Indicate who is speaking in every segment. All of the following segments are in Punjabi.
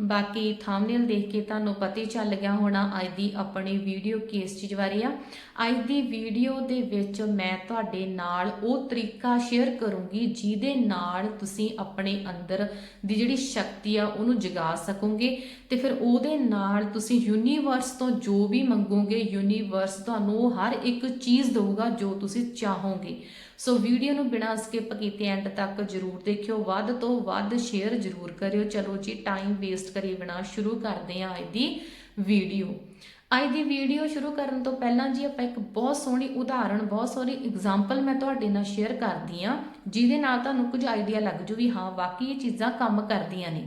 Speaker 1: ਬਾਕੀ ਥੰਬਨੇਲ ਦੇਖ ਕੇ ਤੁਹਾਨੂੰ ਪਤਾ ਹੀ ਚੱਲ ਗਿਆ ਹੋਣਾ ਅੱਜ ਦੀ ਆਪਣੀ ਵੀਡੀਓ ਕਿਸ ਚੀਜ਼ ਬਾਰੇ ਆ। ਅੱਜ ਦੀ ਵੀਡੀਓ ਦੇ ਵਿੱਚ ਮੈਂ ਤੁਹਾਡੇ ਨਾਲ ਉਹ ਤਰੀਕਾ ਸ਼ੇਅਰ ਕਰੂੰਗੀ ਜਿਹਦੇ ਨਾਲ ਤੁਸੀਂ ਆਪਣੇ ਅੰਦਰ ਦੀ ਜਿਹੜੀ ਸ਼ਕਤੀ ਆ ਉਹਨੂੰ ਜਗਾ ਸਕੋਗੇ ਤੇ ਫਿਰ ਉਹਦੇ ਨਾਲ ਤੁਸੀਂ ਯੂਨੀਵਰਸ ਤੋਂ ਜੋ ਵੀ ਮੰਗੋਗੇ ਯੂਨੀਵਰਸ ਤੁਹਾਨੂੰ ਉਹ ਹਰ ਇੱਕ ਚੀਜ਼ ਦੇਊਗਾ ਜੋ ਤੁਸੀਂ ਚਾਹੋਗੇ। ਸੋ ਵੀਡੀਓ ਨੂੰ ਬਿਨਾਂ ਸਕਿਪ ਕੀਤੇ ਐਂਡ ਤੱਕ ਜਰੂਰ ਦੇਖਿਓ। ਵੱਧ ਤੋਂ ਵੱਧ ਸ਼ੇਅਰ ਜਰੂਰ ਕਰਿਓ। ਚਲੋ ਜੀ ਟਾਈਮ ਵੇਸਟ ਕਰੀ ਬਿਨਾਂ ਸ਼ੁਰੂ ਕਰਦੇ ਹਾਂ ਅੱਜ ਦੀ ਵੀਡੀਓ। ਅੱਜ ਦੀ ਵੀਡੀਓ ਸ਼ੁਰੂ ਕਰਨ ਤੋਂ ਪਹਿਲਾਂ ਜੀ ਆਪਾਂ ਇੱਕ ਬਹੁਤ ਸੋਹਣੀ ਉਦਾਹਰਣ, ਬਹੁਤ ਸੋਹਣੀ ਐਗਜ਼ਾਮਪਲ ਮੈਂ ਤੁਹਾਡੇ ਨਾਲ ਸ਼ੇਅਰ ਕਰਦੀ ਆ ਜਿਹਦੇ ਨਾਲ ਤੁਹਾਨੂੰ ਕੁਝ ਆਈਡੀਆ ਲੱਗ ਜੂ ਵੀ ਹਾਂ, ਵਾਕਈ ਇਹ ਚੀਜ਼ਾਂ ਕੰਮ ਕਰਦੀਆਂ ਨੇ।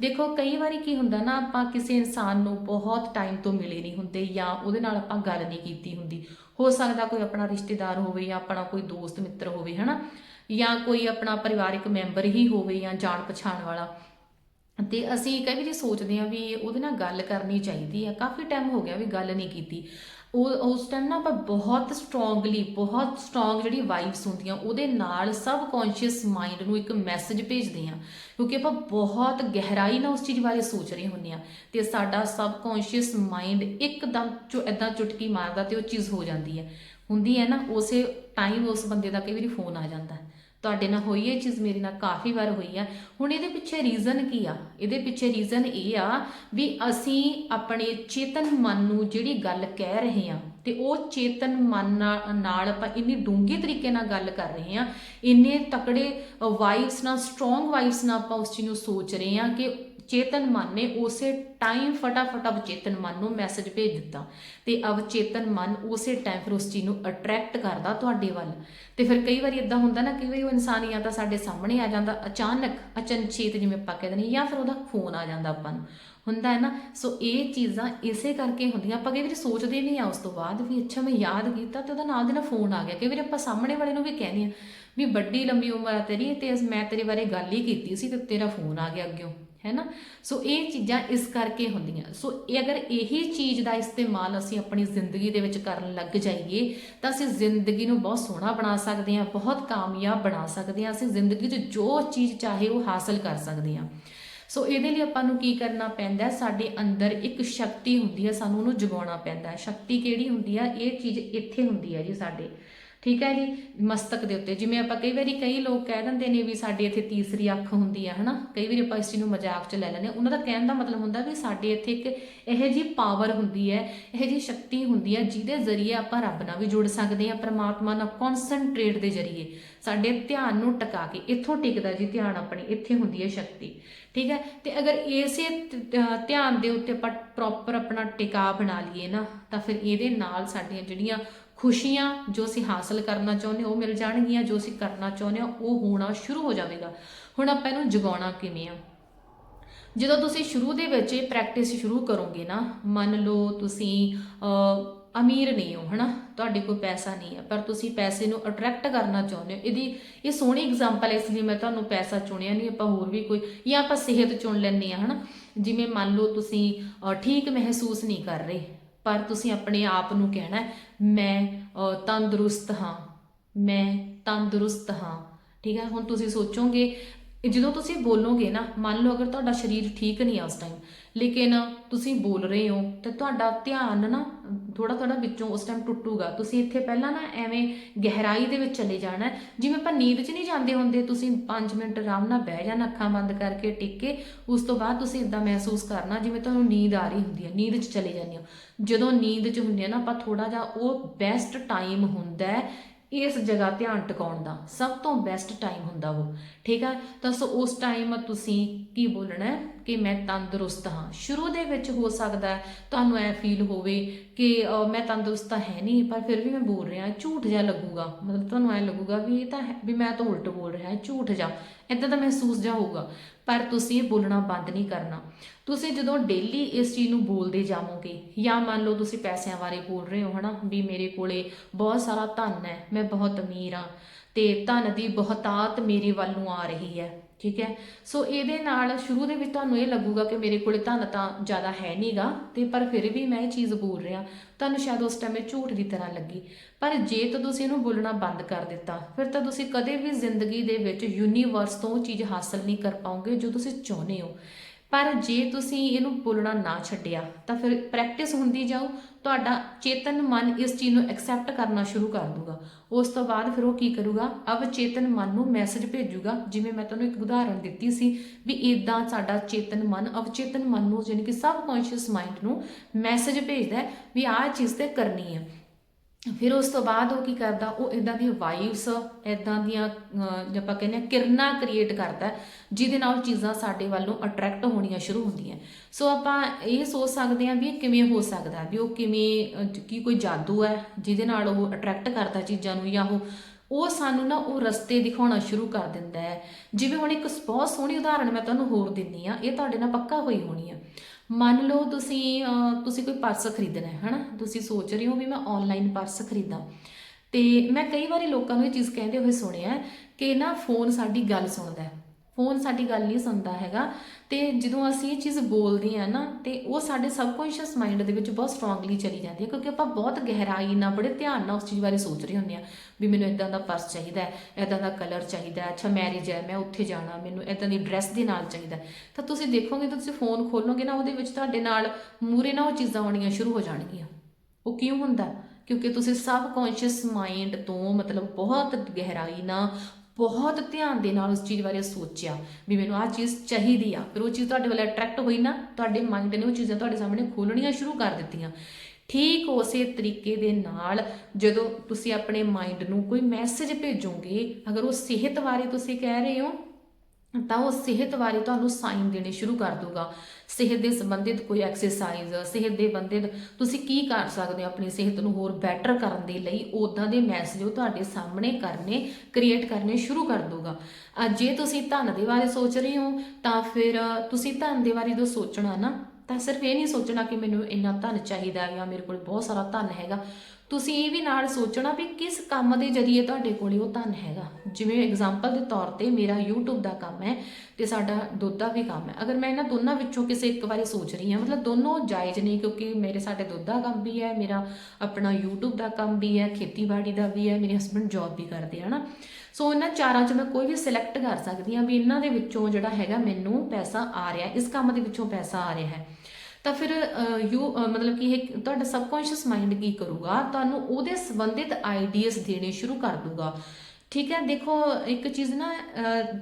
Speaker 1: ਦੇਖੋ, ਕਈ ਵਾਰੀ ਕੀ ਹੁੰਦਾ ਨਾ, ਆਪਾਂ ਕਿਸੇ ਇਨਸਾਨ ਨੂੰ ਬਹੁਤ ਟਾਈਮ ਤੋਂ ਮਿਲੇ ਨਹੀਂ ਹੁੰਦੇ ਜਾਂ ਉਹਦੇ ਨਾਲ ਆਪਾਂ ਗੱਲ ਨਹੀਂ ਕੀਤੀ ਹੁੰਦੀ। ਹੋ ਸਕਦਾ ਕੋਈ ਆਪਣਾ ਰਿਸ਼ਤੇਦਾਰ ਹੋਵੇ ਜਾਂ ਆਪਣਾ ਕੋਈ ਦੋਸਤ ਮਿੱਤਰ ਹੋਵੇ, ਹਨਾ? ਜਾਂ ਕੋਈ ਆਪਣਾ ਪਰਿਵਾਰਿਕ ਮੈਂਬਰ ਹੀ ਹੋਵੇ ਜਾਂ ਜਾਣ ਪਛਾਣ ਵਾਲਾ। ਤੇ ਅਸੀਂ ਕਈ ਵਾਰੀ ਸੋਚਦੇ ਆ ਵੀ ਉਹਦੇ ਨਾਲ ਗੱਲ ਕਰਨੀ ਚਾਹੀਦੀ ਆ ਕਾਫੀ ਟਾਈਮ ਹੋ ਗਿਆ ਵੀ ਗੱਲ ਨਹੀਂ ਕੀਤੀ। ਉਹ ਉਸ ਟਾਈਮ ਨਾ ਆਪਾਂ ਬਹੁਤ ਸਟਰੋਂਗਲੀ ਬਹੁਤ ਸਟਰੋਂਗ ਜਿਹੜੀ ਵਾਈਬਸ ਹੁੰਦੀਆਂ, ਉਹਦੇ ਨਾਲ ਸਬ ਕੌਂਸ਼ੀਅਸ ਮਾਈਂਡ ਨੂੰ ਇੱਕ ਮੈਸੇਜ ਭੇਜਦੇ ਆ ਕਿਉਂਕਿ ਆਪਾਂ ਬਹੁਤ ਗਹਿਰਾਈ ਨਾਲ ਉਸ ਚੀਜ਼ ਬਾਰੇ ਸੋਚ ਰਹੇ ਹੁੰਦੇ ਆ ਤੇ ਸਾਡਾ ਸਬ ਕੌਂਸ਼ੀਅਸ ਮਾਈਂਡ ਇੱਕਦਮ ਚੋ ਇਦਾਂ ਚੁਟਕੀ ਮਾਰਦਾ ਤੇ ਉਹ ਚੀਜ਼ ਹੋ ਜਾਂਦੀ ਹੈ। ਹੁੰਦੀ ਹੈ ਨਾ, ਉਸੇ ਟਾਈਮ ਉਸ ਬੰਦੇ ਦਾ ਕਈ ਵਾਰੀ ਫੋਨ ਆ ਜਾਂਦਾ। ਹੈ ਤੁਹਾਡੇ ਨਾਲ ਹੋਈ ਇਹ ਚੀਜ਼, ਮੇਰੇ ਨਾਲ ਕਾਫੀ ਵਾਰ ਹੋਈ ਆ। ਹੁਣ ਇਹਦੇ ਪਿੱਛੇ ਰੀਜ਼ਨ ਕੀ ਆ? ਇਹਦੇ ਪਿੱਛੇ ਰੀਜ਼ਨ ਇਹ ਆ ਵੀ ਅਸੀਂ ਆਪਣੇ ਚੇਤਨ ਮਨ ਨੂੰ ਜਿਹੜੀ ਗੱਲ ਕਹਿ ਰਹੇ ਆ ਤੇ ਉਹ ਚੇਤਨ ਮਨ ਨਾਲ ਆਪਾਂ ਇੰਨੀ ਡੂੰਘੇ ਤਰੀਕੇ ਨਾਲ ਗੱਲ ਕਰ ਰਹੇ ਆ, ਇੰਨੇ ਤਕੜੇ ਵਾਈਬਸ ਨਾਲ ਸਟਰੋਂਗ ਵਾਈਬਸ ਨਾਲ ਆਪਾਂ ਉਸ ਚੀਜ਼ ਨੂੰ ਸੋਚ ਰਹੇ ਆ ਕਿ ਚੇਤਨ ਮਨ ਨੇ ਉਸੇ ਟਾਈਮ ਫਟਾਫਟ ਅਵਚੇਤਨ ਮਨ ਨੂੰ ਮੈਸੇਜ ਭੇਜ ਦਿੱਤਾ ਤੇ ਅਵਚੇਤਨ ਮਨ ਉਸੇ ਟਾਈਮ ਫਿਰ ਉਸ ਚੀਜ਼ ਨੂੰ ਅਟਰੈਕਟ ਕਰਦਾ ਤੁਹਾਡੇ ਵੱਲ। ਤੇ ਫਿਰ ਕਈ ਵਾਰੀ ਇਦਾਂ ਹੁੰਦਾ ਨਾ, ਕਈ ਵਾਰੀ ਉਹ ਇਨਸਾਨ ਜਾਂ ਤਾਂ ਸਾਡੇ ਸਾਹਮਣੇ ਆ ਜਾਂਦਾ, ਅਚਾਨਕ ਅਚਨਚੇਤ ਜਿਵੇਂ ਆਪਾਂ ਕਹਿੰਦੇ ਨੇ ਜਾਂ ਫਿਰ ਉਹਦਾ ਫੋਨ ਆ ਜਾਂਦਾ ਆਪਾਂ ਨੂੰ। ਹੁੰਦਾ ਹੈ ਨਾ, ਸੋ ਇਹ ਚੀਜ਼ਾਂ ਇਸੇ ਕਰਕੇ ਹੁੰਦੀਆਂ। ਆਪਾਂ ਕਈ ਵਾਰੀ ਸੋਚਦੇ ਨਹੀਂ ਆ ਉਸ ਤੋਂ ਬਾਅਦ ਵੀ ਅੱਛਾ, ਮੈਂ ਯਾਦ ਕੀਤਾ ਤੇ ਉਹਦਾ ਨਾਲ ਦੇ ਨਾਲ ਫੋਨ ਆ ਗਿਆ। ਕਈ ਵਾਰੀ ਆਪਾਂ ਸਾਹਮਣੇ ਵਾਲੇ ਨੂੰ ਵੀ ਕਹਿੰਦੇ ਆ ਵੀ ਵੱਡੀ ਲੰਬੀ ਉਮਰ ਆ ਤੇਰੀ ਤੇ ਮੈਂ ਤੇਰੇ ਬਾਰੇ ਗੱਲ ਹੀ ਕੀਤੀ ਸੀ ਤੇ ਤੇਰਾ ਫੋਨ ਆ ਗਿਆ ਅੱਗਿਓਂ। ਹੈ ਨਾ ਸੋ ਇਹ ਚੀਜ਼ਾਂ ਇਸ ਕਰਕੇ ਹੁੰਦੀਆਂ। ਸੋ ਇਹ ਅਗਰ ਇਹੀ ਚੀਜ਼ ਦਾ ਇਸਤੇਮਾਲ ਅਸੀਂ ਆਪਣੀ ਜ਼ਿੰਦਗੀ ਦੇ ਵਿੱਚ ਕਰਨ ਲੱਗ ਜਾਈਏ, ਤਾਂ ਅਸੀਂ ਜ਼ਿੰਦਗੀ ਨੂੰ ਬਹੁਤ ਸੋਹਣਾ ਬਣਾ ਸਕਦੇ ਹਾਂ, ਬਹੁਤ ਕਾਮਯਾਬ ਬਣਾ ਸਕਦੇ ਹਾਂ, ਅਸੀਂ ਜ਼ਿੰਦਗੀ 'ਚ ਜੋ ਚੀਜ਼ ਚਾਹੇ ਉਹ ਹਾਸਲ ਕਰ ਸਕਦੇ ਹਾਂ। ਸੋ ਇਹਦੇ ਲਈ ਆਪਾਂ ਨੂੰ ਕੀ ਕਰਨਾ ਪੈਂਦਾ ਸਾਡੇ ਅੰਦਰ ਇੱਕ ਸ਼ਕਤੀ ਹੁੰਦੀ ਹੈ, ਸਾਨੂੰ ਉਹਨੂੰ ਜਗਾਉਣਾ ਪੈਂਦਾ ਹੈ। ਸ਼ਕਤੀ ਕਿਹੜੀ ਹੁੰਦੀ ਹੈ? ਇਹ ਚੀਜ਼ ਇੱਥੇ ਹੁੰਦੀ ਹੈ ਜੀ ਸਾਡੇ। ਠੀਕ ਹੈ ਜੀ, ਮਸਤਕ ਦੇ ਉੱਤੇ। ਜਿਵੇਂ ਆਪਾਂ ਕਈ ਵਾਰੀ ਕਈ ਲੋਕ ਕਹਿ ਦਿੰਦੇ ਨੇ ਵੀ ਸਾਡੇ ਇੱਥੇ ਤੀਸਰੀ ਅੱਖ ਹੁੰਦੀ ਆ, ਹਨਾ? ਕਈ ਵਾਰੀ ਆਪਾਂ ਇਸ ਚੀਜ਼ ਨੂੰ ਮਜ਼ਾਕ 'ਚ ਲੈ ਲੈਂਦੇ ਹਾਂ। ਉਹਨਾਂ ਦਾ ਕਹਿਣ ਦਾ ਮਤਲਬ ਹੁੰਦਾ ਵੀ ਸਾਡੇ ਇੱਥੇ ਇੱਕ ਇਹੋ ਜੀ ਪਾਵਰ ਹੁੰਦੀ ਹੈ, ਇਹੋ ਜੀ ਸ਼ਕਤੀ ਹੁੰਦੀ ਹੈ, ਜਿਹਦੇ ਜ਼ਰੀਏ ਆਪਾਂ ਰੱਬ ਨਾਲ ਵੀ ਜੁੜ ਸਕਦੇ ਹਾਂ, ਪਰਮਾਤਮਾ ਨਾਲ ਕਨਸੈਂਟਰੇਟ ਦੇ ਜ਼ਰੀਏ। ਸਾਡੇ ਧਿਆਨ ਨੂੰ ਟਿਕਾ ਕੇ, ਇੱਥੋਂ ਟਿਕਦਾ ਜੀ ਧਿਆਨ ਆਪਣੀ, ਇੱਥੇ ਹੁੰਦੀ ਹੈ ਸ਼ਕਤੀ। ਠੀਕ ਹੈ? ਤੇ ਅਗਰ ਇਸੇ ਧਿਆਨ ਦੇ ਉੱਤੇ ਆਪਾਂ ਪ੍ਰੋਪਰ ਆਪਣਾ ਟਿਕਾ ਬਣਾ ਲਈਏ ਨਾ, ਤਾਂ ਫਿਰ ਇਹਦੇ ਨਾਲ ਸਾਡੀਆਂ ਜਿਹੜੀਆਂ ਖੁਸ਼ੀਆਂ ਜੋ ਅਸੀਂ ਹਾਸਲ ਕਰਨਾ ਚਾਹੁੰਦੇ ਉਹ ਮਿਲ ਜਾਣਗੀਆਂ, ਜੋ ਅਸੀਂ ਕਰਨਾ ਚਾਹੁੰਦੇ ਹਾਂ, ਉਹ ਹੋਣਾ ਸ਼ੁਰੂ ਹੋ ਜਾਵੇਗਾ। ਹੁਣ ਆਪਾਂ ਇਹਨੂੰ ਜਗਾਉਣਾ ਕਿਵੇਂ ਆ? ਜਦੋਂ ਤੁਸੀਂ ਸ਼ੁਰੂ ਦੇ ਵਿੱਚ ਇਹ ਪ੍ਰੈਕਟਿਸ ਸ਼ੁਰੂ ਕਰੋਗੇ ਨਾ, ਮੰਨ ਲਓ ਤੁਸੀਂ ਅਮੀਰ ਨਹੀਂ ਹੋ, ਹਨਾ? ਤੁਹਾਡੇ ਕੋਲ ਪੈਸਾ ਨਹੀਂ ਹੈ, ਪਰ ਤੁਸੀਂ ਪੈਸੇ ਨੂੰ ਅਟਰੈਕਟ ਕਰਨਾ ਚਾਹੁੰਦੇ ਹੋ। ਇਹਦੀ, ਇਹ ਸੋਹਣੀ ਐਗਜ਼ਾਮਪਲ ਹੈ, ਇਸ ਲਈ ਮੈਂ ਤੁਹਾਨੂੰ ਪੈਸਾ ਚੁਣਿਆ ਨਹੀਂ, ਆਪਾਂ ਹੋਰ ਵੀ ਕੋਈ, ਜਾਂ ਆਪਾਂ ਸਿਹਤ ਚੁਣ ਲੈਂਦੇ ਆ ਹਨਾ? ਜਿਵੇਂ ਮੰਨ ਲਓ ਤੁਸੀਂ ਠੀਕ ਮਹਿਸੂਸ ਨਹੀਂ ਕਰ ਰਹੇ। ਪਰ ਤੁਸੀਂ ਆਪਣੇ ਆਪ ਨੂੰ ਕਹਿਣਾ ਮੈਂ ਤੰਦਰੁਸਤ ਹਾਂ, ਮੈਂ ਤੰਦਰੁਸਤ ਹਾਂ। ਠੀਕ ਹੈ? ਹੁਣ ਤੁਸੀਂ ਸੋਚੋਗੇ, ਜਦੋਂ ਤੁਸੀਂ ਬੋਲੋਗੇ ਨਾ, ਮੰਨ ਲਓ ਅਗਰ ਤੁਹਾਡਾ ਸਰੀਰ ਠੀਕ ਨਹੀਂ ਆ ਉਸ ਟਾਈਮ ਲੇਕਿਨ ਤੁਸੀਂ ਬੋਲ ਰਹੇ ਹੋ ਤੇ ਤੁਹਾਡਾ ਧਿਆਨ ਨਾ ਥੋੜਾ ਥੋੜਾ ਵਿੱਚੋਂ ਉਸ ਟਾਈਮ ਟੁੱਟੂਗਾ। ਤੁਸੀਂ ਇੱਥੇ ਪਹਿਲਾਂ ਨਾ ਐਵੇਂ ਗਹਿਰਾਈ ਦੇ ਵਿੱਚ ਚਲੇ ਜਾਣਾ। ਜਿਵੇਂ ਆਪਾਂ ਨੀਂਦ 'ਚ ਨਹੀਂ ਜਾਂਦੇ ਹੁੰਦੇ, ਤੁਸੀਂ 5 ਮਿੰਟ ਆਰਾਮ ਨਾਲ ਬਹਿ ਜਾਣਾ ਅੱਖਾਂ ਬੰਦ ਕਰਕੇ ਟਿਕ ਕੇ, ਉਸ ਤੋਂ ਬਾਅਦ ਤੁਸੀਂ ਇਦਾਂ ਮਹਿਸੂਸ ਕਰਨਾ ਜਿਵੇਂ ਤੁਹਾਨੂੰ ਨੀਂਦ ਆ ਰਹੀ ਹੁੰਦੀ ਹੈ, ਨੀਂਦ 'ਚ ਚਲੇ ਜਾਂਦੇ ਹੋ। ਜਦੋਂ ਨੀਂਦ 'ਚ ਹੁੰਦੇ ਆ ਨਾ, ਆਪਾਂ ਥੋੜਾ ਜਿਹਾ ਉਹ ਬੈਸਟ ਟਾਈਮ ਹੁੰਦਾ ਹੈ ਇਸ ਜਗ੍ਹਾ ਧਿਆਨ ਟਿਕਾਉਣ ਦਾ ਸਭ ਤੋਂ ਬੈਸਟ ਟਾਈਮ ਹੁੰਦਾ ਉਹ। ਠੀਕ ਹੈ ਤਾਂ ਸੋ ਉਸ ਟਾਈਮ ਤੁਸੀਂ ਕੀ ਬੋਲਣਾ ਕਿ ਮੈਂ ਤੰਦਰੁਸਤ ਹਾਂ। ਸ਼ੁਰੂ ਦੇ ਵਿੱਚ ਹੋ ਸਕਦਾ ਹੈ, ਤੁਹਾਨੂੰ ਐ ਫੀਲ ਹੋਵੇ ਕਿ ਮੈਂ ਤੰਦਰੁਸਤ ਤਾਂ ਹੈ ਨਹੀਂ, ਪਰ ਫਿਰ ਵੀ ਮੈਂ ਬੋਲ ਰਿਹਾ, ਝੂਠ ਜਿਹਾ ਲੱਗੂਗਾ। ਮਤਲਬ ਤੁਹਾਨੂੰ ਐ ਲੱਗੂਗਾ ਵੀ ਇਹ ਤਾਂ ਹੈ- ਵੀ ਮੈਂ ਤਾਂ ਉਲਟ ਬੋਲ ਰਿਹਾ, ਝੂਠ ਜਿਹਾ। ਇਦਾਂ ਦਾ ਮਹਿਸੂਸ ਜਾ ਹੋਊਗਾ, ਪਰ ਤੁਸੀਂ ਇਹ ਬੋਲਣਾ ਬੰਦ ਨਹੀਂ ਕਰਨਾ। ਤੁਸੀਂ ਜਦੋਂ ਡੇਲੀ ਇਸ ਚੀਜ਼ ਨੂੰ ਬੋਲਦੇ ਜਾਵੋਗੇ, ਜਾਂ ਮੰਨ ਲਓ ਤੁਸੀਂ ਪੈਸਿਆਂ ਬਾਰੇ ਬੋਲ ਰਹੇ ਹੋ, ਹਨਾ, ਵੀ ਮੇਰੇ ਕੋਲੇ ਬਹੁਤ ਸਾਰਾ ਧਨ ਹੈ, ਮੈਂ ਬਹੁਤ ਅਮੀਰ ਹਾਂ, ਤੇ ਧਨ ਦੀ ਬਹੁਤਾਤ ਮੇਰੇ ਵੱਲ ਨੂੰ ਆ ਰਹੀ ਹੈ। ਠੀਕ ਹੈ? ਸੋ ਇਹਦੇ ਨਾਲ ਸ਼ੁਰੂ ਦੇ ਵਿੱਚ ਤੁਹਾਨੂੰ ਇਹ ਲੱਗੂਗਾ ਕਿ ਮੇਰੇ ਕੋਲੇ ਧਨ ਤਾਂ ਜ਼ਿਆਦਾ ਹੈ ਨਹੀਂਗਾ ਤੇ ਪਰ ਫਿਰ ਵੀ ਮੈਂ ਇਹ ਚੀਜ਼ ਬੋਲ ਰਿਹਾ, ਤੁਹਾਨੂੰ ਸ਼ਾਇਦ ਉਸ ਟਾਈਮ ਇਹ ਝੂਠ ਦੀ ਤਰ੍ਹਾਂ ਲੱਗੀ। ਪਰ ਜੇ ਤਾਂ ਤੁਸੀਂ ਇਹਨੂੰ ਬੋਲਣਾ ਬੰਦ ਕਰ ਦਿੱਤਾ, ਫਿਰ ਤਾਂ ਤੁਸੀਂ ਕਦੇ ਵੀ ਜ਼ਿੰਦਗੀ ਦੇ ਵਿੱਚ ਯੂਨੀਵਰਸ ਤੋਂ ਉਹ ਚੀਜ਼ ਹਾਸਲ ਨਹੀਂ ਕਰ ਪਾਓਗੇ ਜੋ ਤੁਸੀਂ ਚਾਹੁੰਦੇ ਹੋ। ਪਰ ਜੇ ਤੁਸੀਂ ਇਹਨੂੰ ਬੋਲਣਾ ਨਾ ਛੱਡਿਆ, ਤਾਂ ਫਿਰ ਪ੍ਰੈਕਟਿਸ ਹੁੰਦੀ ਜਾਊ, ਤੁਹਾਡਾ ਚੇਤਨ ਮਨ ਇਸ ਚੀਜ਼ ਨੂੰ ਐਕਸੈਪਟ ਕਰਨਾ ਸ਼ੁਰੂ ਕਰ ਦੂਗਾ। ਉਸ ਤੋਂ ਬਾਅਦ ਫਿਰ ਉਹ ਕੀ ਕਰੂਗਾ? ਅਵਚੇਤਨ ਮਨ ਨੂੰ ਮੈਸੇਜ ਭੇਜੂਗਾ। ਜਿਵੇਂ ਮੈਂ ਤੁਹਾਨੂੰ ਇੱਕ ਉਦਾਹਰਣ ਦਿੱਤੀ ਸੀ ਵੀ ਇਦਾਂ ਸਾਡਾ ਚੇਤਨ ਮਨ, ਅਵਚੇਤਨ ਮਨ ਨੂੰ ਯਾਨੀ ਕਿ ਸਬ ਸਬਕੌਂਸ਼ੀਅਸ ਮਾਈਂਡ ਨੂੰ ਮੈਸੇਜ ਭੇਜਦਾ ਵੀ ਆਹ ਚੀਜ਼ ਤੇ ਕਰਨੀ ਹੈ। ਫਿਰ ਉਸ ਤੋਂ ਬਾਅਦ ਉਹ ਕੀ ਕਰਦਾ, ਉਹ ਇਦਾਂ ਦੀਆਂ ਵਾਈਵਸ ਇਦਾਂ ਦੀਆਂ ਆਪਾਂ ਕਹਿੰਦੇ ਹਾਂ ਕਿਰਨਾਂ ਕ੍ਰੀਏਟ ਕਰਦਾ, ਜਿਹਦੇ ਨਾਲ ਚੀਜ਼ਾਂ ਸਾਡੇ ਵੱਲੋਂ ਅਟਰੈਕਟ ਹੋਣੀਆਂ ਸ਼ੁਰੂ ਹੁੰਦੀਆਂ। ਸੋ ਆਪਾਂ ਇਹ ਸੋਚ ਸਕਦੇ ਹਾਂ ਵੀ ਇਹ ਕਿਵੇਂ ਹੋ ਸਕਦਾ, ਵੀ ਉਹ ਕਿਵੇਂ ਕੀ ਕੋਈ ਜਾਦੂ ਹੈ, ਜਿਹਦੇ ਨਾਲ ਉਹ ਅਟਰੈਕਟ ਕਰਦਾ ਚੀਜ਼ਾਂ ਨੂੰ, ਜਾਂ ਉਹ ਉਹ ਸਾਨੂੰ ਨਾ ਉਹ ਰਸਤੇ ਦਿਖਾਉਣਾ ਸ਼ੁਰੂ ਕਰ ਦਿੰਦਾ ਹੈ। ਜਿਵੇਂ ਹੁਣ ਇੱਕ ਬਹੁਤ ਸੋਹਣੀ ਉਦਾਹਰਣ ਮੈਂ ਤੁਹਾਨੂੰ ਹੋਰ ਦਿੰਨੀ ਆ ਇਹ ਤੁਹਾਡੇ ਨਾਲ ਪੱਕਾ ਹੋਈ ਹੋਣੀ ਆ। ਮੰਨ ਲਓ ਤੁਸੀਂ ਤੁਸੀਂ ਕੋਈ ਪਰਸ ਖਰੀਦਣਾ ਹੈ, ਹਨਾ? ਤੁਸੀਂ ਸੋਚ ਰਹੇ ਹੋ ਵੀ ਮੈਂ ਆਨਲਾਈਨ ਪਰਸ ਖਰੀਦਾਂ। ਤੇ ਮੈਂ ਕਈ ਵਾਰੀ ਲੋਕਾਂ ਨੂੰ ਇਹ ਚੀਜ਼ ਕਹਿੰਦੇ ਹੋਏ ਸੁਣਿਆ ਕਿ ਨਾ ਫੋਨ ਸਾਡੀ ਗੱਲ ਸੁਣਦਾ ਹੈ। ਫੋਨ ਸਾਡੀ ਗੱਲ ਨਹੀਂ ਸੁਣਦਾ ਹੈਗਾ। ਤੇ ਜਦੋਂ ਅਸੀਂ ਇਹ ਚੀਜ਼ ਬੋਲਦੇ ਆ ਨਾ, ਤੇ ਉਹ ਸਾਡੇ ਸਬਕੌਂਸ਼ੀਅਸ ਮਾਈਂਡ ਦੇ ਵਿੱਚ ਬਹੁਤ ਸਟਰੋਂਗਲੀ ਚਲੀ ਜਾਂਦੀ ਹੈ, ਕਿਉਂਕਿ ਆਪਾਂ ਬਹੁਤ ਗਹਿਰਾਈ ਨਾਲ, ਬੜੇ ਧਿਆਨ ਨਾਲ ਉਸ ਚੀਜ਼ ਬਾਰੇ ਸੋਚ ਰਹੇ ਹੁੰਦੇ ਆ ਵੀ ਮੈਨੂੰ ਇਦਾਂ ਦਾ ਪਰਸ ਚਾਹੀਦਾ ਹੈ ਇਦਾਂ ਦਾ ਕਲਰ ਚਾਹੀਦਾ ਹੈ, ਅੱਛਾ ਮੈਰਿਜ ਹੈ, ਮੈਂ ਉੱਥੇ ਜਾਣਾ, ਮੈਨੂੰ ਇਦਾਂ ਦੀ ਡਰੈਸ ਦੇ ਨਾਲ ਚਾਹੀਦਾ ਤਾਂ ਤੁਸੀਂ ਦੇਖੋਗੇ, ਤਾਂ ਤੁਸੀਂ ਫੋਨ ਖੋਲੋਗੇ ਨਾ, ਉਹਦੇ ਵਿੱਚ ਤੁਹਾਡੇ ਨਾਲ ਮੂਰੇ ਨਾ ਉਹ ਚੀਜ਼ਾਂ ਆਉਣੀਆਂ ਸ਼ੁਰੂ ਹੋ ਜਾਣਗੀਆਂ। ਉਹ ਕਿਉਂ ਹੁੰਦਾ? ਕਿਉਂਕਿ ਤੁਸੀਂ ਸਬਕੌਂਸ਼ੀਅਸ ਮਾਈਂਡ ਤੋਂ ਮਤਲਬ ਬਹੁਤ ਗਹਿਰਾਈ ਨਾਲ ਬਹੁਤ ਧਿਆਨ ਦੇ ਨਾਲ ਉਸ ਚੀਜ਼ ਬਾਰੇ ਸੋਚਿਆ ਵੀ ਮੈਨੂੰ ਆਹ ਚੀਜ਼ ਚਾਹੀਦੀ ਆ। ਫਿਰ ਉਹ ਚੀਜ਼ ਤੁਹਾਡੇ ਵੱਲ ਅਟਰੈਕਟ ਹੋਈ ਨਾ, ਤੁਹਾਡੇ ਮਾਈਂਡ ਨੇ ਉਹ ਚੀਜ਼ਾਂ ਤੁਹਾਡੇ ਸਾਹਮਣੇ ਖੋਲਣੀਆਂ ਸ਼ੁਰੂ ਕਰ ਦਿੱਤੀਆਂ। ਠੀਕ ਉਸੇ ਤਰੀਕੇ ਦੇ ਨਾਲ ਜਦੋਂ ਤੁਸੀਂ ਆਪਣੇ ਮਾਈਂਡ ਨੂੰ ਕੋਈ ਮੈਸੇਜ ਭੇਜੋਗੇ, ਅਗਰ ਉਹ ਸਿਹਤ ਬਾਰੇ ਤੁਸੀਂ ਕਹਿ ਰਹੇ ਹੋ ਤਾਂ ਉਹ ਸਿਹਤ ਬਾਰੇ ਤੁਹਾਨੂੰ ਸਾਈਨ ਦੇਣੇ ਸ਼ੁਰੂ ਕਰ ਦੂਗਾ ਸਿਹਤ ਦੇ ਸੰਬੰਧਿਤ ਕੋਈ ਐਕਸਰਸਾਈਜ਼ ਸਿਹਤ ਦੇ ਸੰਬੰਧਿਤ ਤੁਸੀਂ ਕੀ ਕਰ ਸਕਦੇ ਹੋ ਆਪਣੀ ਸਿਹਤ ਨੂੰ ਹੋਰ ਬੈਟਰ ਕਰਨ ਦੇ ਲਈ ਉਦਾਂ ਦੇ ਮੈਸੇਜ ਉਹ ਤੁਹਾਡੇ ਸਾਹਮਣੇ ਕਰਨੇ ਕ੍ਰੀਏਟ ਕਰਨੇ ਸ਼ੁਰੂ ਕਰ ਦੂਗਾ ਜੇ ਤੁਸੀਂ ਧਨ ਦੇ ਬਾਰੇ ਸੋਚ ਰਹੇ ਹੋ, ਤਾਂ ਫਿਰ ਤੁਸੀਂ ਧਨ ਦੇ ਬਾਰੇ ਜਦੋਂ ਸੋਚਣਾ ਨਾ, ਤਾਂ ਸਿਰਫ ਇਹ ਨਹੀਂ ਸੋਚਣਾ ਕਿ ਮੈਨੂੰ ਇੰਨਾ ਧਨ ਚਾਹੀਦਾ ਹੈ ਜਾਂ ਮੇਰੇ ਕੋਲ ਬਹੁਤ ਸਾਰਾ ਧਨ ਹੈਗਾ। ਤੁਸੀਂ ਇਹ ਵੀ ਨਾਲ ਸੋਚਣਾ ਵੀ ਕਿਸ ਕੰਮ ਦੇ ਜ਼ਰੀਏ ਤੁਹਾਡੇ ਕੋਲੇ ਉਹ ਧਨ ਹੈਗਾ। ਜਿਵੇਂ ਐਗਜ਼ਾਮਪਲ ਦੇ ਤੌਰ ਤੇ ਮੇਰਾ YouTube ਦਾ ਕੰਮ ਹੈ ਤੇ ਸਾਡਾ ਦੁੱਧ ਦਾ ਵੀ ਕੰਮ ਹੈ। ਅਗਰ ਮੈਂ ਇਹਨਾਂ ਦੋਨਾਂ ਵਿੱਚੋਂ ਕਿਸੇ ਇੱਕ ਬਾਰੇ ਸੋਚ ਰਹੀ ਹਾਂ, ਮਤਲਬ ਦੋਨੋਂ ਜਾਇਜ਼ ਨਹੀਂ ਕਿਉਂਕਿ ਮੇਰੇ ਸਾਡੇ ਦੁੱਧ ਦਾ ਕੰਮ ਵੀ ਹੈ, ਮੇਰਾ ਆਪਣਾ YouTube ਦਾ ਕੰਮ ਵੀ ਹੈ, ਖੇਤੀਬਾੜੀ ਦਾ ਵੀ ਹੈ, ਮੇਰੇ ਹਸਬੰਡ ਜੌਬ ਵੀ ਕਰਦੇ ਹਨ ਸੋ ਇਹਨਾਂ ਚਾਰਾਂ 'ਚ ਮੈਂ ਕੋਈ ਵੀ ਸਿਲੈਕਟ ਕਰ ਸਕਦੀ ਹਾਂ ਵੀ ਇਹਨਾਂ ਦੇ ਵਿੱਚੋਂ ਜਿਹੜਾ ਹੈਗਾ ਮੈਨੂੰ ਪੈਸਾ ਆ ਰਿਹਾ, ਇਸ ਕੰਮ ਦੇ ਵਿੱਚੋਂ ਪੈਸਾ ਆ ਰਿਹਾ ਹੈ। ਤਾਂ ਫਿਰ ਯੂ ਮਤਲਬ ਕਿ ਇਹ ਤੁਹਾਡਾ ਸਬਕੌਂਸ਼ੀਅਸ ਮਾਈਂਡ ਕੀ ਕਰੂਗਾ? ਤੁਹਾਨੂੰ ਉਹਦੇ ਸੰਬੰਧਿਤ ਆਈਡੀਆਸ ਦੇਣੇ ਸ਼ੁਰੂ ਕਰ ਦੂਗਾ। ਠੀਕ ਹੈ, ਦੇਖੋ, ਇੱਕ ਚੀਜ਼ ਨਾ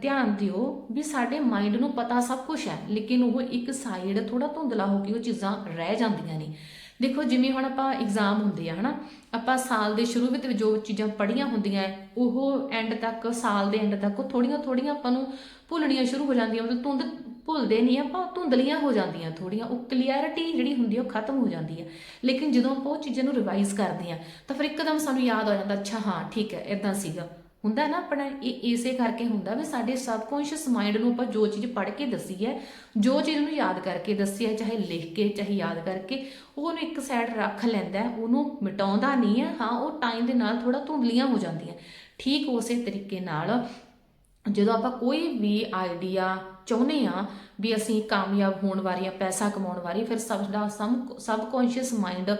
Speaker 1: ਧਿਆਨ ਦਿਓ ਵੀ ਸਾਡੇ ਮਾਈਂਡ ਨੂੰ ਪਤਾ ਸਭ ਕੁਝ ਹੈ, ਲੇਕਿਨ ਉਹ ਇੱਕ ਸਾਈਡ ਥੋੜਾ ਧੁੰਦਲਾ ਹੋ ਕੇ ਉਹ ਚੀਜ਼ਾਂ ਰਹਿ ਜਾਂਦੀਆਂ ਨੇ। ਦੇਖੋ, ਜਿਵੇਂ ਹੁਣ ਆਪਾਂ ਐਗਜ਼ਾਮ ਹੁੰਦੇ ਆ, ਹਨਾ? ਆਪਾਂ ਸਾਲ ਦੇ ਸ਼ੁਰੂ ਵਿੱਚ ਜੋ ਚੀਜ਼ਾਂ ਪੜ੍ਹੀਆਂ ਹੁੰਦੀਆਂ ਉਹ ਐਂਡ ਤੱਕ, ਸਾਲ ਦੇ ਐਂਡ ਤੱਕ, ਉਹ ਥੋੜੀਆਂ ਥੋੜੀਆਂ ਆਪਾਂ ਨੂੰ ਭੁੱਲਣੀਆਂ ਸ਼ੁਰੂ ਹੋ ਜਾਂਦੀਆਂ, ਮਤਲਬ ਧੁੰਦ ਭੁੱਲਦੇ ਨਹੀਂ, ਆਪਾਂ ਉਹ ਧੁੰਦਲੀਆਂ ਹੋ ਜਾਂਦੀਆਂ ਥੋੜੀਆਂ ਉਹ ਕਲੀਅਰਿਟੀ ਜਿਹੜੀ ਹੁੰਦੀ ਉਹ ਖਤਮ ਹੋ ਜਾਂਦੀ ਹੈ ਲੇਕਿਨ ਜਦੋਂ ਆਪਾਂ ਉਹ ਚੀਜ਼ਾਂ ਨੂੰ ਰਿਵਾਈਜ਼ ਕਰਦੇ ਆ, ਤਾਂ ਫਿਰ ਇੱਕਦਮ ਸਾਨੂੰ ਯਾਦ ਆ ਜਾਂਦਾ, ਅੱਛਾ, ਹਾਂ, ਠੀਕ ਹੈ ਇਦਾਂ ਸੀਗਾ। ਹੁੰਦਾ ਨਾ ਆਪਣਾ, ਇਹ ਇਸੇ ਕਰਕੇ ਹੁੰਦਾ ਵੀ ਸਾਡੇ ਸਬਕੌਂਸ਼ੀਅਸ ਮਾਈਂਡ ਨੂੰ ਆਪਾਂ ਜੋ ਚੀਜ਼ ਪੜ੍ਹ ਕੇ ਦੱਸੀ ਹੈ, ਜੋ ਚੀਜ਼ ਨੂੰ ਯਾਦ ਕਰਕੇ ਦੱਸੀ ਹੈ, ਚਾਹੇ ਲਿਖ ਕੇ, ਚਾਹੇ ਯਾਦ ਕਰਕੇ, ਉਹ ਉਹਨੂੰ ਇੱਕ ਸਾਈਡ ਰੱਖ ਲੈਂਦਾ ਉਹਨੂੰ ਮਿਟਾਉਂਦਾ ਨਹੀਂ ਹੈ, ਹਾਂ, ਉਹ ਟਾਈਮ ਦੇ ਨਾਲ ਥੋੜਾ ਧੁੰਦਲੀਆਂ ਹੋ ਜਾਂਦੀਆਂ। ਠੀਕ ਉਸੇ ਤਰੀਕੇ ਨਾਲ ਜਦੋਂ ਆਪਾਂ ਕੋਈ ਵੀ ਆਈਡੀਆ ਚਾਹੁੰਦੇ ਆ ਵੀ ਅਸੀਂ ਕਾਮਯਾਬ ਹੋਣ ਵਾਲੀ ਆ ਪੈਸਾ ਕਮਾਉਣ ਵਾਲੀ ਫਿਰ ਸਾਡਾ ਸਬਕੌਂਸ਼ੀਅਸ ਮਾਈਂਡ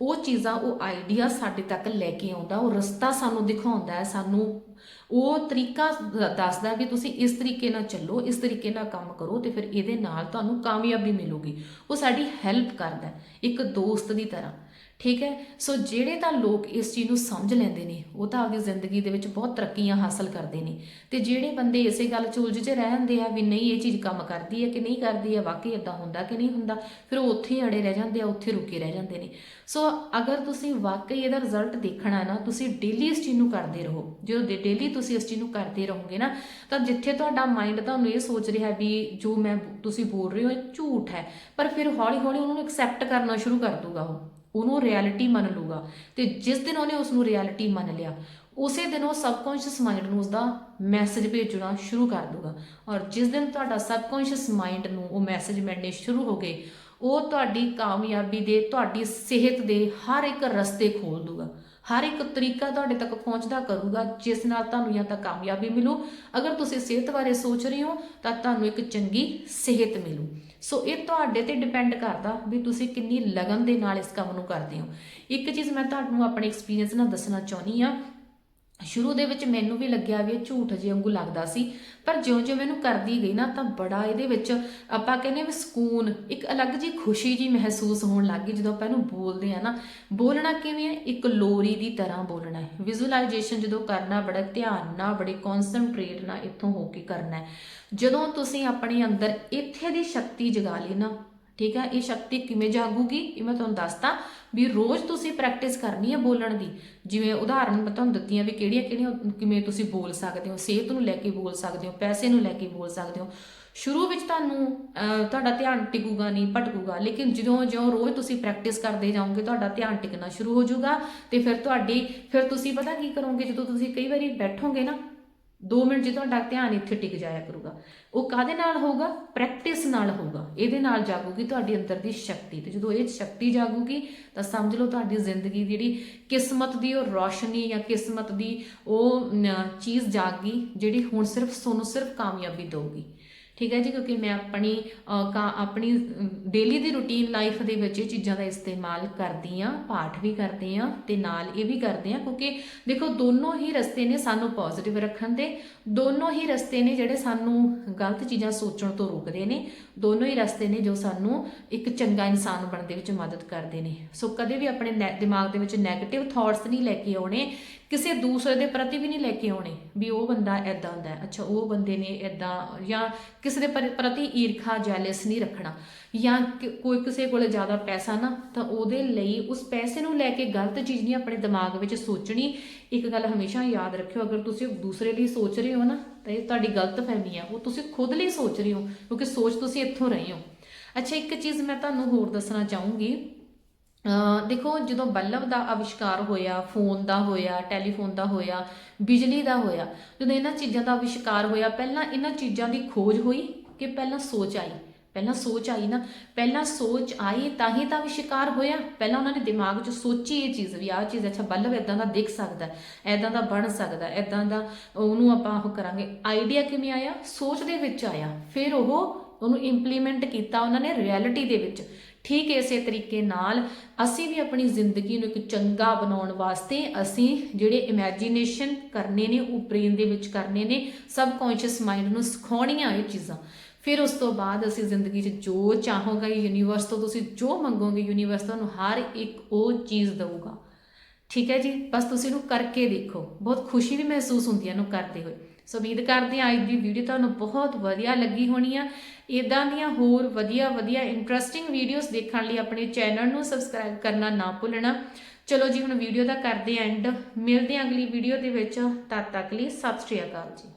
Speaker 1: ਉਹ ਚੀਜ਼ਾਂ, ਉਹ ਆਈਡੀਆ ਸਾਡੇ ਤੱਕ ਲੈ ਕੇ ਆਉਂਦਾ, ਉਹ ਰਸਤਾ ਸਾਨੂੰ ਦਿਖਾਉਂਦਾ ਹੈ, ਸਾਨੂੰ ਉਹ ਤਰੀਕਾ ਦ- ਦੱਸਦਾ ਵੀ ਤੁਸੀਂ ਇਸ ਤਰੀਕੇ ਨਾਲ ਚੱਲੋ, ਇਸ ਤਰੀਕੇ ਨਾਲ ਕੰਮ ਕਰੋ ਤੇ ਫਿਰ ਇਹਦੇ ਨਾਲ ਤੁਹਾਨੂੰ ਕਾਮਯਾਬੀ ਮਿਲੂਗੀ। ਉਹ ਸਾਡੀ ਹੈਲਪ ਕਰਦਾ ਇੱਕ ਦੋਸਤ ਦੀ ਤਰ੍ਹਾਂ। ਠੀਕ ਹੈ? ਸੋ ਜਿਹੜੇ ਤਾਂ ਲੋਕ ਇਸ ਚੀਜ਼ ਨੂੰ ਸਮਝ ਲੈਂਦੇ ਨੇ, ਉਹ ਤਾਂ ਆਪਣੀ ਜ਼ਿੰਦਗੀ ਦੇ ਵਿੱਚ ਬਹੁਤ ਤਰੱਕੀਆਂ ਹਾਸਲ ਕਰਦੇ ਨੇ। ਤੇ ਜਿਹੜੇ ਬੰਦੇ ਇਸੇ ਗੱਲ 'ਚ ਉਲਝ 'ਚ ਰਹਿ ਜਾਂਦੇ ਆ ਵੀ ਨਹੀਂ ਇਹ ਚੀਜ਼ ਕੰਮ ਕਰਦੀ ਹੈ ਕਿ ਨਹੀਂ ਕਰਦੀ ਹੈ, ਵਾਕਈ ਇਦਾਂ ਹੁੰਦਾ ਕਿ ਨਹੀਂ ਹੁੰਦਾ, ਫਿਰ ਉਹ ਉੱਥੇ ਹੀ ਅੜੇ ਰਹਿ ਜਾਂਦੇ ਆ, ਉੱਥੇ ਰੁਕੇ ਰਹਿ ਜਾਂਦੇ ਨੇ। ਸੋ ਅਗਰ ਤੁਸੀਂ ਵਾਕਈ ਇਹਦਾ ਰਿਜ਼ਲਟ ਦੇਖਣਾ ਨਾ, ਤੁਸੀਂ ਡੇਲੀ ਇਸ ਚੀਜ਼ ਨੂੰ ਕਰਦੇ ਰਹੋ। ਜਦੋਂ ਡੇਲੀ ਤੁਸੀਂ ਇਸ ਚੀਜ਼ ਨੂੰ ਕਰਦੇ ਰਹੋਗੇ ਨਾ, ਤਾਂ ਜਿੱਥੇ ਤੁਹਾਡਾ ਮਾਈਂਡ ਤੁਹਾਨੂੰ ਇਹ ਸੋਚ ਰਿਹਾ ਵੀ ਜੋ ਮੈਂ ਤੁਸੀਂ ਬੋਲ ਰਹੇ ਹੋ, ਇਹ ਝੂਠ ਹੈ। ਪਰ ਫਿਰ ਹੌਲੀ ਹੌਲੀ ਉਹਨੂੰ ਐਕਸੈਪਟ ਕਰਨਾ ਸ਼ੁਰੂ ਕਰ ਦੂਗਾ ਉਹ। ਉਹਨੂੰ ਰਿਐਲਿਟੀ ਮੰਨ ਲੂਗਾ ਤੇ ਜਿਸ ਦਿਨ ਉਹਨੇ ਉਸ ਨੂੰ ਰਿਐਲਿਟੀ ਮੰਨ ਲਿਆ, ਉਸੇ ਦਿਨ ਉਹ ਸਬਕੌਂਸ਼ੀਅਸ ਮਾਈਂਡ ਨੂੰ ਉਸਦਾ ਮੈਸੇਜ ਭੇਜਣਾ ਸ਼ੁਰੂ ਕਰ ਦੂਗਾ ਔਰ ਜਿਸ ਦਿਨ ਤੁਹਾਡਾ ਸਬਕੌਂਸ਼ੀਅਸ ਮਾਈਂਡ ਨੂੰ ਉਹ ਮੈਸੇਜ ਮਿਲਣੇ ਸ਼ੁਰੂ ਹੋ ਗਏ, ਉਹ ਤੁਹਾਡੀ ਕਾਮਯਾਬੀ ਦੇ, ਤੁਹਾਡੀ ਸਿਹਤ ਦੇ ਹਰ ਇੱਕ ਰਸਤੇ ਖੋਲ ਦੂਗਾ ਹਰ ਇੱਕ ਤਰੀਕਾ ਤੁਹਾਡੇ ਤੱਕ ਪਹੁੰਚਦਾ ਕਰੂਗਾ, ਜਿਸ ਨਾਲ ਤੁਹਾਨੂੰ ਜਾਂ ਤਾਂ ਕਾਮਯਾਬੀ ਮਿਲੂ। ਅਗਰ ਤੁਸੀਂ ਸਿਹਤ ਬਾਰੇ ਸੋਚ ਰਹੇ ਹੋ, ਤਾਂ ਤੁਹਾਨੂੰ ਇੱਕ ਚੰਗੀ ਸਿਹਤ ਮਿਲੂ। ਸੋ ਇਹ ਤੁਹਾਡੇ ਤੇ ਡਿਪੈਂਡ ਕਰਦਾ ਵੀ ਤੁਸੀਂ ਕਿੰਨੀ ਲਗਨ ਦੇ ਨਾਲ ਇਸ ਕੰਮ ਨੂੰ ਕਰਦੇ ਹੋ। ਇੱਕ ਚੀਜ਼ ਮੈਂ ਤੁਹਾਨੂੰ ਆਪਣੇ ਐਕਸਪੀਰੀਅੰਸ ਨਾਲ ਦੱਸਣਾ ਚਾਹੁੰਦੀ ਆ ਸ਼ੁਰੂ ਦੇ ਵਿੱਚ ਮੈਨੂੰ ਵੀ ਲੱਗਿਆ ਵੀ ਇਹ ਝੂਠ ਜਿਹੇ ਵਾਂਗੂ ਲੱਗਦਾ ਸੀ, ਪਰ ਜਿਉਂ-ਜਿਉਂ ਮੈਨੂੰ ਕਰਦੀ ਗਈ ਨਾ, ਤਾਂ ਬੜਾ ਇਹਦੇ ਵਿੱਚ ਆਪਾਂ ਕਹਿੰਦੇ ਵੀ ਸਕੂਨ, ਇੱਕ ਅਲੱਗ ਜੀ ਖੁਸ਼ੀ ਜੀ ਮਹਿਸੂਸ ਹੋਣ ਲੱਗ ਗਈ ਜਦੋਂ ਆਪਾਂ ਇਹਨੂੰ ਬੋਲਦੇ ਆ ਨਾ। ਬੋਲਣਾ ਕਿਵੇਂ ਹੈ? ਇੱਕ ਲੋਰੀ ਦੀ ਤਰ੍ਹਾਂ ਬੋਲਣਾ ਹੈ। ਵਿਜ਼ੂਅਲਾਈਜੇਸ਼ਨ ਜਦੋਂ ਕਰਨਾ, ਬੜਾ ਧਿਆਨ ਨਾਲ, ਬੜੇ ਕਨਸੈਂਟਰੇਟ ਨਾਲ ਇੱਥੋਂ ਹੋ ਕੇ ਕਰਨਾ ਹੈ। ਜਦੋਂ ਤੁਸੀਂ ਆਪਣੇ ਅੰਦਰ ਇੱਥੇ ਦੀ ਸ਼ਕਤੀ ਜਗਾ ਲਈ ਨਾ ਠੀਕ ਹੈ ਇਹ ਸ਼ਕਤੀ ਕਿਵੇਂ ਜਾਗੂਗੀ? ਇਹ ਮੈਂ ਤੁਹਾਨੂੰ ਦੱਸਦਾ ਵੀ ਰੋਜ਼ ਤੁਸੀਂ ਪ੍ਰੈਕਟਿਸ ਕਰਨੀ ਹੈ ਬੋਲਣ ਦੀ। ਜਿਵੇਂ ਉਦਾਹਰਣ ਮੈਂ ਤੁਹਾਨੂੰ ਦਿੱਤੀਆਂ ਵੀ ਕਿਹੜੀਆਂ ਕਿਹੜੀਆਂ ਕਿਵੇਂ ਤੁਸੀਂ ਬੋਲ ਸਕਦੇ ਹੋ, ਸਿਹਤ ਨੂੰ ਲੈ ਕੇ ਬੋਲ ਸਕਦੇ ਹੋ, ਪੈਸੇ ਨੂੰ ਲੈ ਕੇ ਬੋਲ ਸਕਦੇ ਹੋ। ਸ਼ੁਰੂ ਵਿੱਚ ਤੁਹਾਨੂੰ ਤੁਹਾਡਾ ਧਿਆਨ ਟਿਕੂਗਾ ਨਹੀਂ, ਭਟਕੂਗਾ। ਲੇਕਿਨ ਜਦੋਂ ਜਿਉਂ ਰੋਜ਼ ਤੁਸੀਂ ਪ੍ਰੈਕਟਿਸ ਕਰਦੇ ਜਾਓਗੇ, ਤੁਹਾਡਾ ਧਿਆਨ ਟਿਕਣਾ ਸ਼ੁਰੂ ਹੋ ਜਾਊਗਾ ਤੇ ਫਿਰ ਤੁਹਾਡੀ, ਫਿਰ ਤੁਸੀਂ ਪਤਾ ਕੀ ਕਰੋਗੇ? ਜਦੋਂ ਤੁਸੀਂ ਕਈ ਵਾਰੀ ਬੈਠੋਗੇ ਨਾ 2 ਮਿੰਟ ਜੇ ਤੁਹਾਡਾ ਧਿਆਨ ਇੱਥੇ ਟਿਕ ਜਾਇਆ ਕਰੂਗਾ। ਉਹ ਕਾਦੇ ਨਾਲ ਹੋਊਗਾ? ਪ੍ਰੈਕਟਿਸ ਨਾਲ ਹੋਊਗਾ। ਇਹਦੇ ਨਾਲ ਜਾਗੂਗੀ ਤੁਹਾਡੀ ਅੰਦਰ ਦੀ ਸ਼ਕਤੀ ਤੇ ਜਦੋਂ ਇਹ ਸ਼ਕਤੀ ਜਾਗੂਗੀ, ਤਾਂ ਸਮਝ ਲਓ ਤੁਹਾਡੀ ਜ਼ਿੰਦਗੀ ਦੀ ਜਿਹੜੀ ਕਿਸਮਤ ਦੀ ਉਹ ਰੋਸ਼ਨੀ ਜਾਂ ਕਿਸਮਤ ਦੀ ਉਹ ਚੀਜ਼ ਜਾਗ ਜਿਹੜੀ ਹੁਣ ਸਿਰਫ ਤੁਹਾਨੂੰ ਸਿਰਫ ਕਾਮਯਾਬੀ ਦੇਊਗੀ। ਠੀਕ ਹੈ ਜੀ, ਕਿਉਂਕਿ ਮੈਂ ਆਪਣੀ ਕਾ, ਆਪਣੀ ਡੇਲੀ ਦੀ ਰੁਟੀਨ ਲਾਈਫ ਦੇ ਵਿੱਚ ਇਹ ਚੀਜ਼ਾਂ ਦਾ ਇਸਤੇਮਾਲ ਕਰਦੀ ਆ ਪਾਠ ਵੀ ਕਰਦੇ ਆ ਤੇ ਨਾਲ ਇਹ ਵੀ ਕਰਦੇ ਆ ਕਿਉਂਕਿ ਦੇਖੋ ਦੋਨੋਂ ਹੀ ਰਸਤੇ ਨੇ ਸਾਨੂੰ ਪੋਜ਼ਿਟਿਵ ਰੱਖਣ ਦੇ, ਦੋਨੋਂ ਹੀ ਰਸਤੇ ਨੇ ਜਿਹੜੇ ਸਾਨੂੰ ਗਲਤ ਚੀਜ਼ਾਂ ਸੋਚਣ ਤੋਂ ਰੋਕਦੇ ਨੇ, ਦੋਨੋਂ ਹੀ ਰਸਤੇ ਨੇ ਜੋ ਸਾਨੂੰ ਇੱਕ ਚੰਗਾ ਇਨਸਾਨ ਬਣਨ ਦੇ ਵਿੱਚ ਮਦਦ ਕਰਦੇ ਨੇ। ਸੋ ਕਦੇ ਵੀ ਆਪਣੇ ਨੈ- ਦਿਮਾਗ ਦੇ ਵਿੱਚ 네ਗੇਟਿਵ ਥਾਟਸ ਨਹੀਂ ਲੈ ਕੇ ਆਉਣੇ ਕਿਸੇ ਦੂਸਰੇ ਦੇ ਪ੍ਰਤੀ ਵੀ ਨਹੀਂ ਲੈ ਕੇ ਆਉਣੇ, ਵੀ ਉਹ ਬੰਦਾ ਐਦਾਂ ਹੁੰਦਾ ਹੈ। ਅੱਛਾ, ਉਹ ਬੰਦੇ ਨੇ ਐਦਾਂ ਜਾਂ ਕਿਸੇ ਦੇ ਪਰ- ਪ੍ਰਤੀ ਈਰਖਾ ਜੈਲਸ ਨਹੀਂ ਰੱਖਣਾ। ਜਾਂ ਕਿ- ਕੋਈ ਕਿਸੇ ਕੋਲੇ ਜ਼ਿਆਦਾ ਪੈਸਾ ਨਾ, ਤਾਂ ਉਹਦੇ ਲਈ ਉਸ ਪੈਸੇ ਨੂੰ ਲੈ ਕੇ ਗਲਤ ਚੀਜ਼ ਨਹੀਂ ਆਪਣੇ ਦਿਮਾਗ ਵਿੱਚ ਸੋਚਣੀ। ਇੱਕ ਗੱਲ ਹਮੇਸ਼ਾ ਯਾਦ ਰੱਖਿਓ, ਅਗਰ ਤੁਸੀਂ ਦੂਸਰੇ ਲਈ ਸੋਚ ਰਹੇ ਹੋ ਨਾ, ਤਾਂ ਇਹ ਤੁਹਾਡੀ ਗਲਤ ਫਹਿਮੀ ਆ। ਉਹ ਤੁਸੀਂ ਖੁਦ ਲਈ ਸੋਚ ਰਹੇ ਹੋ, ਕਿਉਂਕਿ ਸੋਚ ਤੁਸੀਂ ਇੱਥੋਂ ਰਹੇ ਹੋ। ਅੱਛਾ, ਇੱਕ ਚੀਜ਼ ਮੈਂ ਤੁਹਾਨੂੰ ਹੋਰ ਦੱਸਣਾ ਚਾਹੂੰਗੀ। ਦੇਖੋ ਜਦੋਂ ਬੱਲਬ ਦਾ ਅਵਿਸ਼ਕਾਰ ਹੋਇਆ, ਫੋਨ ਦਾ ਹੋਇਆ, ਟੈਲੀਫੋਨ ਦਾ ਹੋਇਆ, ਬਿਜਲੀ ਦਾ ਹੋਇਆ, ਜਦੋਂ ਇਹਨਾਂ ਚੀਜ਼ਾਂ ਦਾ ਅਵਿਸ਼ਕਾਰ ਹੋਇਆ, ਪਹਿਲਾਂ ਇਹਨਾਂ ਚੀਜ਼ਾਂ ਦੀ ਖੋਜ ਹੋਈ ਕਿ ਪਹਿਲਾਂ ਸੋਚ ਆਈ? ਪਹਿਲਾਂ ਸੋਚ ਆਈ ਨਾ, ਪਹਿਲਾਂ ਸੋਚ ਆਈ ਤਾਂ ਹੀ ਤਾਂ ਆਵਿਸ਼ਕਾਰ ਹੋਇਆ। ਪਹਿਲਾਂ ਉਹਨਾਂ ਨੇ ਦਿਮਾਗ 'ਚ ਸੋਚੀ ਇਹ ਚੀਜ਼ ਵੀ, ਆਹ ਚੀਜ਼, ਅੱਛਾ, ਬੱਲਬ ਇਦਾਂ ਦਾ ਦਿਖ ਸਕਦਾ ਐਦਾਂ ਦਾ ਬਣ ਸਕਦਾ ਐਦਾਂ ਦਾ ਉਹਨੂੰ ਆਪਾਂ ਉਹ ਕਰਾਂਗੇ। ਆਈਡੀਆ ਕਿਵੇਂ ਆਇਆ? ਸੋਚ ਦੇ ਵਿੱਚ ਆਇਆ। ਫਿਰ ਉਹ ਉਹਨੂੰ ਇੰਪਲੀਮੈਂਟ ਕੀਤਾ ਉਹਨਾਂ ਨੇ ਰਿਐਲਿਟੀ ਦੇ ਵਿੱਚ। ਠੀਕ ਇਸੇ ਤਰੀਕੇ ਨਾਲ ਅਸੀਂ ਵੀ ਆਪਣੀ ਜ਼ਿੰਦਗੀ ਨੂੰ ਇੱਕ ਚੰਗਾ ਬਣਾਉਣ ਵਾਸਤੇ ਅਸੀਂ ਜਿਹੜੇ ਇਮੇਜਿਨੇਸ਼ਨ ਕਰਨੇ ਨੇ, ਉਹ ਬ੍ਰੇਨ ਦੇ ਵਿੱਚ ਕਰਨੇ ਨੇ ਸਬਕੌਂਸ਼ੀਅਸ ਮਾਈਂਡ ਨੂੰ ਸਿਖਾਉਣੀਆਂ ਇਹ ਚੀਜ਼ਾਂ। ਫਿਰ ਉਸ ਤੋਂ ਬਾਅਦ ਅਸੀਂ ਜ਼ਿੰਦਗੀ 'ਚ ਜੋ ਚਾਹੋਗੇ ਯੂਨੀਵਰਸ ਤੋਂ ਤੁਸੀਂ ਜੋ ਮੰਗੋਗੇ ਯੂਨੀਵਰਸ ਤੁਹਾਨੂੰ ਹਰ ਇੱਕ ਉਹ ਚੀਜ਼ ਦੇਊਗਾ। ਠੀਕ ਹੈ ਜੀ? ਬਸ ਤੁਸੀਂ ਇਹਨੂੰ ਕਰਕੇ ਦੇਖੋ। ਬਹੁਤ ਖੁਸ਼ੀ ਵੀ ਮਹਿਸੂਸ ਹੁੰਦੀ ਹੈ ਇਹਨੂੰ ਕਰਦੇ ਹੋਏ। ਸੋ ਉਮੀਦ ਕਰਦੇ ਹਾਂ ਅੱਜ ਦੀ ਵੀਡੀਓ ਤੁਹਾਨੂੰ ਬਹੁਤ ਵਧੀਆ ਲੱਗੀ ਹੋਣੀ ਆ। ਇਦਾਂ ਦੀਆਂ ਹੋਰ ਵਧੀਆ ਵਧੀਆ ਇੰਟਰਸਟਿੰਗ ਵੀਡੀਓਜ਼ ਦੇਖਣ ਲਈ ਆਪਣੇ ਚੈਨਲ ਨੂੰ ਸਬਸਕ੍ਰਾਈਬ ਕਰਨਾ ਨਾ ਭੁੱਲਣਾ। ਚਲੋ ਜੀ, ਹੁਣ ਵੀਡੀਓ ਦਾ ਕਰਦੇ ਐਂਡ ਮਿਲਦੇ ਹਾਂ ਅਗਲੀ ਵੀਡੀਓ ਦੇ ਵਿੱਚ। ਤਦ ਤੱਕ ਲਈ ਸਤਿ ਸ਼੍ਰੀ ਅਕਾਲ ਜੀ।